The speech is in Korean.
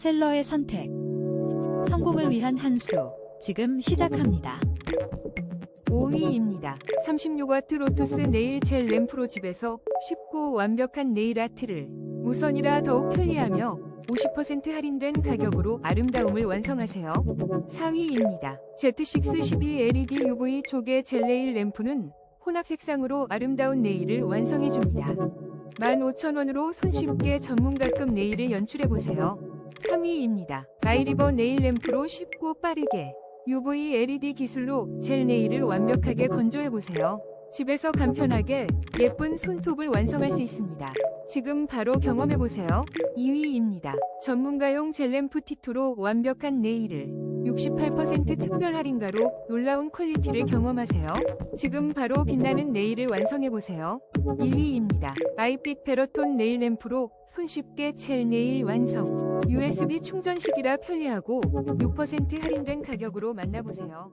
셀러의 선택. 성공을 위한 한 수. 지금 시작합니다. 5위입니다. 36W 로투스 네일 젤 램프로 집에서 쉽고 완벽한 네일 아트를 무선이라 더욱 편리하며 50% 할인된 가격으로 아름다움을 완성하세요. 4위입니다. Z6 12 LED UV 조개 젤 네일 램프는 혼합 색상으로 아름다운 네일을 완성해줍니다. 15,000원으로 손쉽게 전문가급 네일을 연출해보세요. 3위입니다. 아이리버 네일 램프로 쉽고 빠르게 UV LED 기술로 젤 네일을 완벽하게 건조해보세요. 집에서 간편하게 예쁜 손톱을 완성할 수 있습니다. 지금 바로 경험해보세요. 2위입니다. 전문가용 젤램프 T2로 완벽한 네일을 68% 특별 할인가로 놀라운 퀄리티를 경험하세요. 지금 바로 빛나는 네일을 완성해보세요. 1위입니다. 아이빛 베러톤 네일 램프로 손쉽게 젤 네일 완성. USB 충전식이라 편리하고 6% 할인된 가격으로 만나보세요.